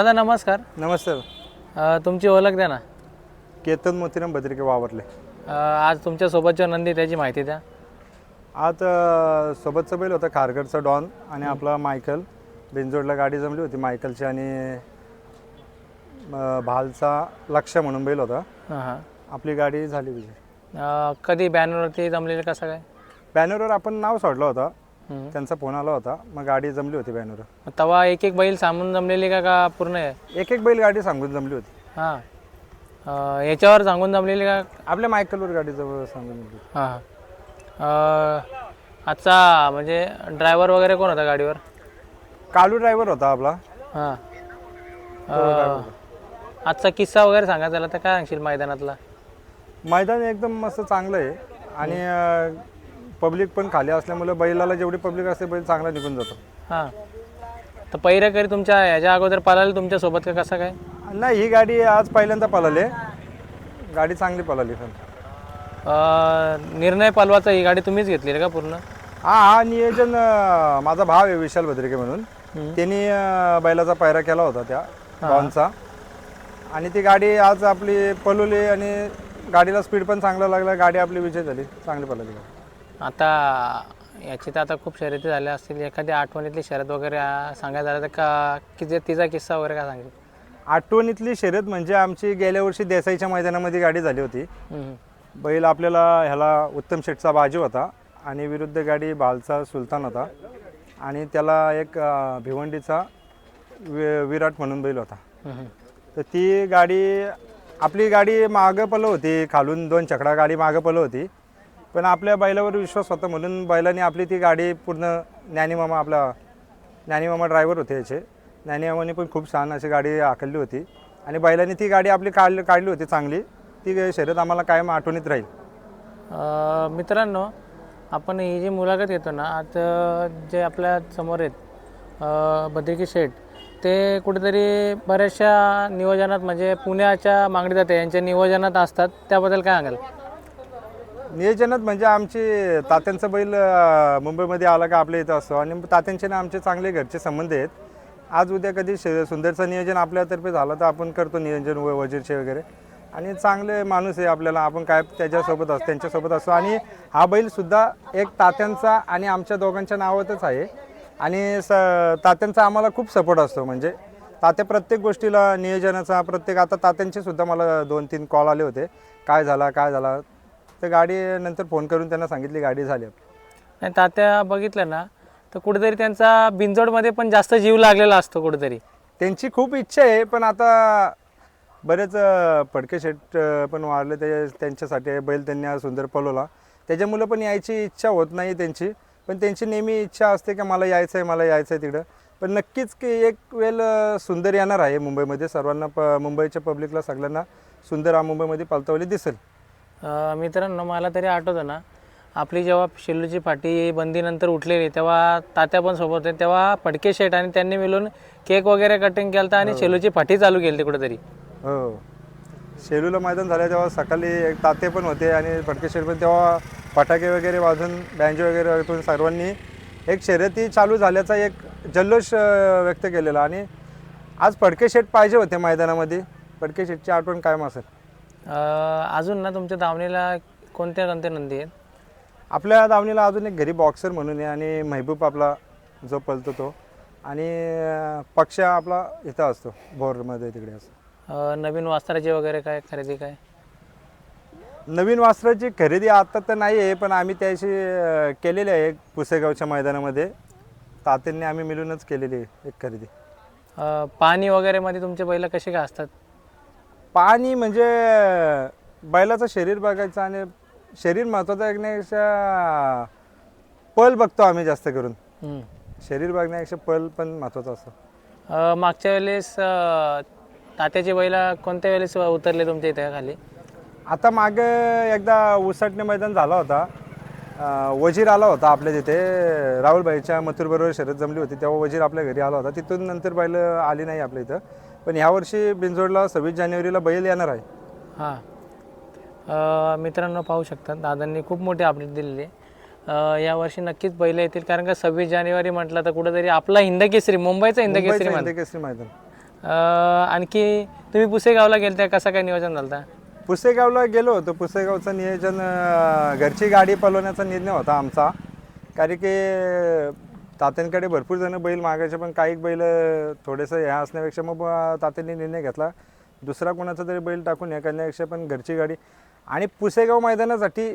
दादा नमस्कार. नमस्ते. अ, तुमची ओळख द्या ना. केतन मोतीराम भद्रिके वावरले. अ, आज तुमच्या सोबतच्या नंदी त्याची माहिती द्या. आज अ, सोबतचा बैल होता खारघरचा डॉन आणि आपला मायकल. बिनजोडला गाडी जमली होती मायकलची आणि अ, भालचा लक्ष म्हणून बैल होता. हां आपली गाडी झाली विजय कधी बॅनरवरती जमलेलं कसं काय बॅनरवर आपण नाव सोडलं होतं. त्यांचा फोन आला होता. मग गाडी जमली होती बॅनरवर. तेव्हा एक एक बैल सामून जमलेली का का पूर्ण आहे? एक एक बैल गाडी सांगून जमली होती. हां. याच्यावर सांगून जमलेली का? आपल्या मायकलवर गाडी जवळ सांगून जमली. हां. आजचा म्हणजे ड्रायव्हर वगैरे कोण होता गाडीवर? कालू ड्रायव्हर होता आपला. हां. आजचा किस्सा वगैरे सांगा त्याला तर काय सांगशील मैदानातला? मैदान एकदम असं चांगलं आहे. आणि पब्लिक पण खाली असल्यामुळे बैलाला जेवढी पब्लिक असते बैल चांगला निघून जातो. हां. तर पहिरेकरी तुमच्या ह्याच्या अगोदर पळाले तुमच्यासोबत का कसं काय? नाही ही गाडी आज पहिल्यांदा पळाली. गाडी चांगली पळाली पण. अ, निर्णय पालवाचा ही गाडी तुम्हीच घेतली का पूर्ण? हा हा नियोजन अं, माझा भाव आहे विशाल भद्रिके म्हणून. हम्म. त्यांनी अं, बैलाचा पायरा केला होता त्या डॉनचा आणि ती गाडी आज आपली पळवली आणि गाडीला स्पीड पण चांगला लागला. गाडी आपली विजय झाली. चांगली पळाली. गाडी आता याची तर आता खूप शर्यती झाल्या असतील. एखादी आठवणीतली शर्यत वगैरे आ, सांगायचं झालं तर का की जे तिचा किस्सा वगैरे काय सांगेल आठवणीतली शर्यत म्हणजे आमची गेल्या वर्षी देसाईच्या मैदानामध्ये गाडी झाली होती. हम्म. बैल आपल्याला ह्याला उत्तम शेठचा बाजू होता आणि विरुद्ध गाडी बालचा सुलतान होता आणि त्याला एक अं, भिवंडीचा वि विराट म्हणून बैल होता. हम्म. तर ती गाडी आपली गाडी मागं पलं होती खालून दोन चकडा गाडी मागं पलं होती. पण आपल्या बैलावर विश्वास होता म्हणून बैलाने आपली ती गाडी पूर्ण ज्ञानीमामा आपला ज्ञानीमामा ड्रायव्हर होते याचे. ज्ञानीमामाने पण खूप छान अशी गाडी आखली होती. आणि बैलाने ती गाडी आपली काढली काढली होती चांगली. ती शर्यत आम्हाला कायम आठवणीत राहील. मित्रांनो आपण ही जी मुलाखत घेतो ना आता जे आपल्यासमोर आहेत अ, बद्रिकी शेठ ते कुठेतरी बऱ्याचशा नियोजनात म्हणजे पुण्याच्या मागणी जाते यांच्या नियोजनात असतात त्याबद्दल काय सांगाल? नियोजनात म्हणजे आमची तात्यांचा बैल मुंबईमध्ये आला का आपल्या इथं असतो. आणि तात्यांचे ना आमचे चांगले घरचे संबंध आहेत. आज उद्या कधी सुंदरचं नियोजन आपल्यातर्फे झालं तर आपण करतो नियोजन व वजीरचे वगैरे. आणि चांगले माणूस आहे आपल्याला. आपण काय त्याच्यासोबत असतो त्यांच्यासोबत असतो. आणि हा बैलसुद्धा एक तात्यांचा आणि आमच्या दोघांच्या नावातच आहे. आणि स तात्यांचा आम्हाला खूप सपोर्ट असतो. म्हणजे तात्या प्रत्येक गोष्टीला नियोजनाचा प्रत्येक आता तात्यांचे सुद्धा मला दोन तीन कॉल आले होते. काय झाला काय झाला? तर गाडी नंतर फोन करून त्यांना सांगितली गाडी झाली आणि तात्या बघितलं ना तर कुठेतरी त्यांचा बिंजोडमध्ये पण जास्त जीव लागलेला असतो कुठेतरी. त्यांची खूप इच्छा आहे पण आता बरेच फडके शेट पण वारले ते त्यांच्यासाठी बैल त्यांनी सुंदर पळवला. त्याच्यामुळं पण यायची इच्छा होत नाही त्यांची. पण त्यांची नेहमी इच्छा असते की मला यायचं आहे मला यायचं आहे तिकडं. पण नक्कीच की एक वेळ सुंदर येणार आहे मुंबईमध्ये. सर्वांना प मुंबईच्या पब्लिकला सगळ्यांना सुंदर हा मुंबईमध्ये पळतावली दिसेल. मित्रांनो मला तरी आठवतं ना आपली जेव्हा शेल्लूची फाटी बंदीनंतर उठलेली तेव्हा तात्या पण सोबत होते तेव्हा फडके शेट आणि त्यांनी मिळून केक वगैरे कटिंग केलं आणि शेलूची फाटी चालू केली कुठेतरी. हो. शेलूला मैदान झालं तेव्हा सकाळी एक ताते पण होते आणि फटके शेट पण तेव्हा फटाके वगैरे वाजून बँजो वगैरे वाजवून सर्वांनी एक शर्यती चालू झाल्याचा एक जल्लोष व्यक्त केलेला आणि आज फडके शेट पाहिजे होते मैदानामध्ये. फडके शेटची आठवण कायम असेल. अजून ना तुमच्या दावणीला कोणत्या कोणत्या नंदी आहेत? आपल्या दावणीला अजून एक घरी बॉक्सर म्हणून आहे आणि महबूब आपला जो पळतो तो. आणि पक्ष आपला इथं असतो भोरमध्ये तिकडे असतो. अ, नवीन वस्त्राची वगैरे काय खरेदी काय? नवीन वस्त्राची खरेदी आता तर नाही आहे पण आम्ही त्याशी अं, केलेली आहे पुसेगावच्या मैदानामध्ये. तात्यांनी आम्ही मिळूनच केलेली आहे एक खरेदी. अ, पाणी वगैरे मध्ये तुमचे बैल कसे काय असतात? पाणी म्हणजे बैलाचं शरीर बघायचं आणि शरीर महत्त्वाचं ऐकण्यापेक्षा पल बघतो आम्ही जास्त करून. हम्म. शरीर बघण्यापेक्षा पल पण महत्त्वाचं असतं. अ, मागच्या वेळेस अ, तात्याचे बैल कोणत्या वेळेस उतरले तुमच्या इथे खाली? आता मागे एकदा उसाटणे मैदान झाला होता. अं, वजीर आला होता आपल्या तिथे राहुलबाईच्या मथुरबरोबर शर्यत जमली होती तेव्हा वजीर आपल्या घरी आला होता. तिथून नंतर बैल आली नाही आपल्या इथं. पण ह्यावर्षी बिंजोडला सव्वीस जानेवारीला बैल येणार आहे. हां. अ, मित्रांनो पाहू शकतात दादांनी खूप मोठी अपडेट दिलेली आहे. अ, यावर्षी नक्कीच बैल येतील कारण का सव्वीस जानेवारी म्हटलं तर कुठेतरी आपला हिंद केसरी मुंबईचा हिंद केसरी मुंबईचं हिंदकेसरी मैदान. अं, आणखी तुम्ही पुसेगावला गेलते कसं काय नियोजन झालं होतं? पुसेगावला गेलो होतो पुसेगावचं नियोजन अं, घरची गाडी पलवण्याचा निर्णय होता आमचा. कारण की तात्यांकडे भरपूर जण बैल मागायचे पण काही बैल थोडेसं ह्या असण्यापेक्षा मग तात्यांनी निर्णय घेतला. दुसरा कोणाचा तरी बैल टाकून हे करण्यापेक्षा पण घरची गाडी आणि पुसेगाव मैदानासाठी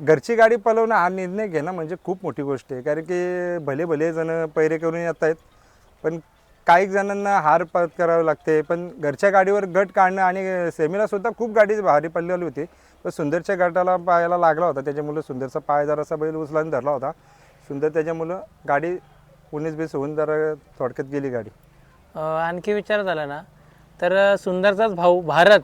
घरची गाडी पलवणं हा निर्णय घेणं म्हणजे खूप मोठी गोष्ट आहे. कारण की भले भले जण पैरे करून येत आहेत पण काही जणांना हार करावं लागते. पण घरच्या गाडीवर गट काढणं आणि सेमीला सुद्धा खूप गाडी भारी पडलेली होती. पण सुंदरच्या गटाला पायाला लागला होता. त्याच्यामुळे सुंदरचा पाय जरासा बैल उचलाने धरला होता. सुंदर त्याच्यामुळं गाडी उन्नीस बीस होऊन जरा थोडक्यात गेली गाडी. अं, आणखी विचार झाला ना तर सुंदरचाच भाऊ भारत.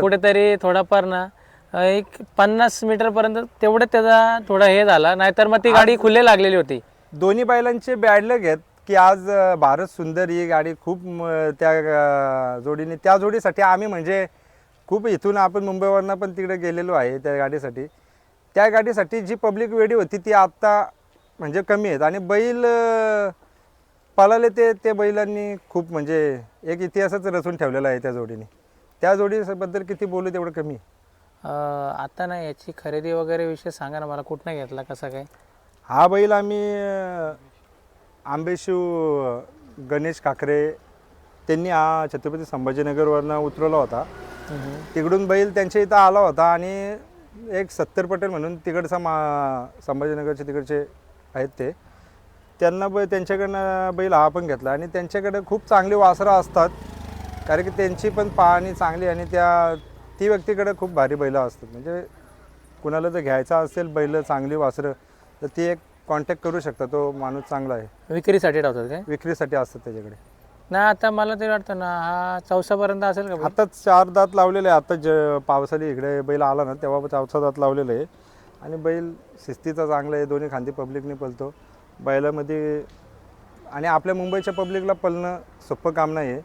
कुठेतरी थोडाफार ना अं, एक पन्नास मीटरपर्यंत तेवढं त्याचा थोडा हे झाला नाहीतर मग ती गाडी खुले लागलेली होती. दोन्ही बैलांचे बॅडलक आहेत की आज अं, भारत सुंदर ही गाडी खूप म, त्या अं, जोडीने त्या जोडीसाठी आम्ही म्हणजे खूप इथून आपण मुंबईवरनं पण तिकडे गेलेलो आहे त्या गाडीसाठी. त्या गाडीसाठी जी पब्लिक वेडी होती ती आत्ता म्हणजे कमी आहेत. आणि बैल अं, पळाले ते ते बैलांनी खूप म्हणजे एक इतिहासच रचून ठेवलेला आहे त्या जोडीने. त्या जोडीबद्दल किती बोलू तेवढं कमी आता ना याची खरेदी वगैरे विषय सांगा ना मला कुठनं घेतला कसा काय? हा बैल आम्ही आंबेशिव गणेश काकरे त्यांनी हा छत्रपती संभाजीनगरवरनं उतरवला होता. तिकडून बैल त्यांच्या इथं आला होता आणि एक सत्तर पटेल म्हणून तिकडचा मा संभाजीनगरचे तिकडचे आहेत ते. त्यांना बै त्यांच्याकडनं बैल हा पण घेतला आणि त्यांच्याकडे खूप चांगली वासरं असतात. कारण की त्यांची पण पाहणी चांगली आणि त्या ती व्यक्तीकडे खूप भारी बैलं असतात. म्हणजे कुणाला जर घ्यायचा असेल बैल चांगली वासरं तर ती एक कॉन्टॅक्ट करू शकता तो माणूस चांगला आहे. विक्रीसाठी ठेवतात काय? विक्रीसाठी असतात त्याच्याकडे. ना आता मला तरी वाटतं ना हा चौसापर्यंत असेल का? आताच चार दात लावलेले आहे आता ज पावसाळी इकडे बैल आला ना तेव्हा चौथा दात लावलेलं आहे. आणि बैल शिस्तीचा चांगला आहे दोन्ही खांदी पब्लिकने पलतो बैलामध्ये आणि आपल्या मुंबईच्या पब्लिकला पलणं सोपं काम नाही आहे.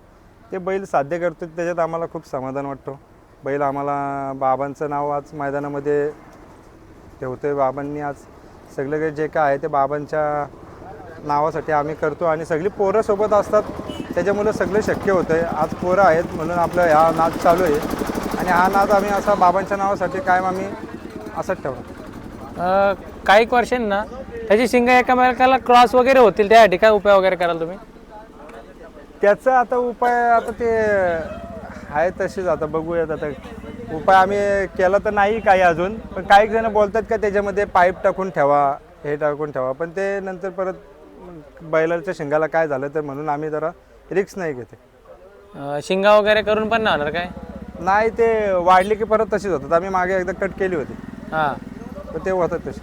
ते बैल साध्य करतो त्याच्यात आम्हाला खूप समाधान वाटतो. बैल आम्हाला बाबांचं नाव आज मैदानामध्ये ठेवतो आहे बाबांनी आज सगळं काही जे काय आहे ते बाबांच्या नावासाठी आम्ही करतो. आणि सगळी पोरं सोबत असतात त्याच्यामुळे सगळं शक्य होतं आहे आज पोरं आहेत म्हणून आपलं हा नाच चालू आहे. आणि हा नाच आम्ही असा बाबांच्या नावासाठी कायम आम्ही असंच ठेवतो. काही वर्षांनी. ना त्याची शिंग एकामेकाला क्रॉस वगैरे होतील त्यासाठी काय उपाय वगैरे कराल तुम्ही? त्याचा आता उपाय आता ते आहे तशीच आता. बघूयात आता. उपाय आम्ही केला तर नाही काही अजून. पण काही जण बोलतात का त्याच्यामध्ये पाईप टाकून ठेवा हे टाकून ठेवा. पण ते नंतर परत बैलाच्या शिंगाला काय झालं तर म्हणून आम्ही जरा रिक्स नाही घेते. शिंगा वगैरे करून पण नाही होणार काय? नाही ते वाढली की परत तशीच होतात. आम्ही मागे एकदा कट केली होती. हां. पण ते होतात तसे.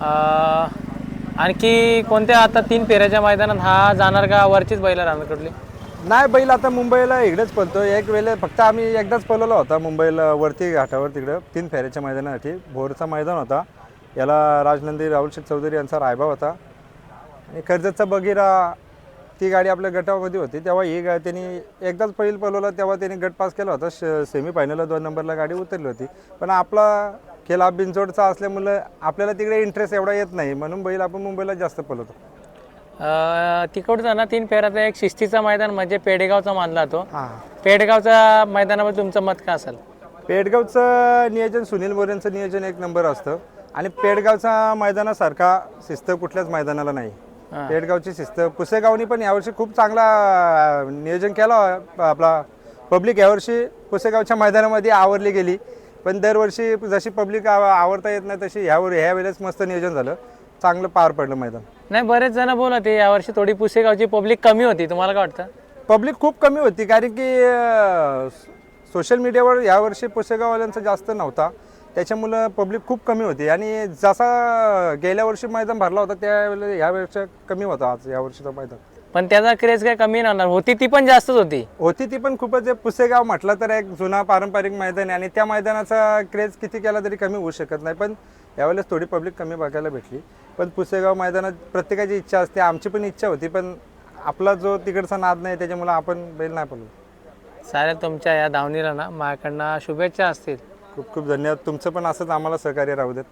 अं, आणखी कोणत्या आता तीन फेऱ्याच्या मैदानात हा जाणार का वरचीच बैला राहणार नाही बैल आता मुंबईला इकडेच पळतो. एक वेळे फक्त आम्ही एकदाच पळवला होता मुंबईला वरती घाटावर तिकडं. तीन फेऱ्याच्या मैदानासाठी. भोरचा मैदान होता. याला राजनंदी राहुल शेठ चौधरी यांचा रायबा होता. आणि कर्जतचा बगीरा ती गाडी आपल्या गटामध्ये होती. तेव्हा ही गा त्यांनी एकदाच पहिल पळवला. तेव्हा त्यांनी गट पास केला होता. श सेमी फायनलला दोन नंबरला गाडी उतरली होती. पण आपला खेळ हा बिनचोडचा असल्यामुळं आपल्याला तिकडे इंटरेस्ट एवढा येत नाही. म्हणून बैल आपण मुंबईला जास्त पळवतो. अं, तिकडचा ना तीन फेऱ्याचा एक शिस्तीचा मैदान म्हणजे पेडगावचा मानला जातो हां. पेडगावच्या मैदानामध्ये तुमचं मत काय असेल? पेडगावचं नियोजन सुनील मोरेंचं नियोजन एक नंबर असतं. आणि पेडगावचा मैदानासारखा शिस्त कुठल्याच मैदानाला नाही. पेडगावची शिस्त. पुसेगावनी पण यावर्षी खूप चांगला नियोजन केला. आपला पब्लिक यावर्षी पुसेगावच्या मैदानामध्ये आवरली गेली. पण दरवर्षी जशी पब्लिक आवडता येत नाही तशी ह्यावर ह्या वेळेस मस्त नियोजन झालं. चांगलं पार पडलं मैदान. नाही बरेच जण बोलत होते यावर्षी थोडी पुसेगावची पब्लिक कमी होती. तुम्हाला काय वाटतं? पब्लिक खूप कमी होती कारण की सोशल मीडियावर यावर्षी पुसेगाववाल्यांचा जास्त नव्हता. त्याच्यामुळं पब्लिक खूप कमी होती. आणि जसा गेल्या वर्षी मैदान भरला होता त्यावेळेला ह्या वेळेच्या कमी होता आज या वर्षीचा मैदान. पण त्याचा क्रेज काय कमी नाही होणार. होती ती पण जास्तच होती. होती ती पण खूपच आहे. पुसेगाव म्हटलं तर एक जुना पारंपरिक मैदान आहे आणि त्या मैदानाचा क्रेज किती केला तरी कमी होऊ शकत नाही. पण यावेळेस थोडी पब्लिक कमी बघायला भेटली. पण पुसेगाव मैदानात प्रत्येकाची इच्छा असते. आमची पण इच्छा होती पण आपला जो तिकडचा नाद नाही त्याच्यामुळे आपण बैल नाही पडलो चालेल तुमच्या या धावणीला ना माझ्याकडनं शुभेच्छा असतील. खूप खूप धन्यवाद. तुमचं पण असंच आम्हाला सहकार्य राहू देत.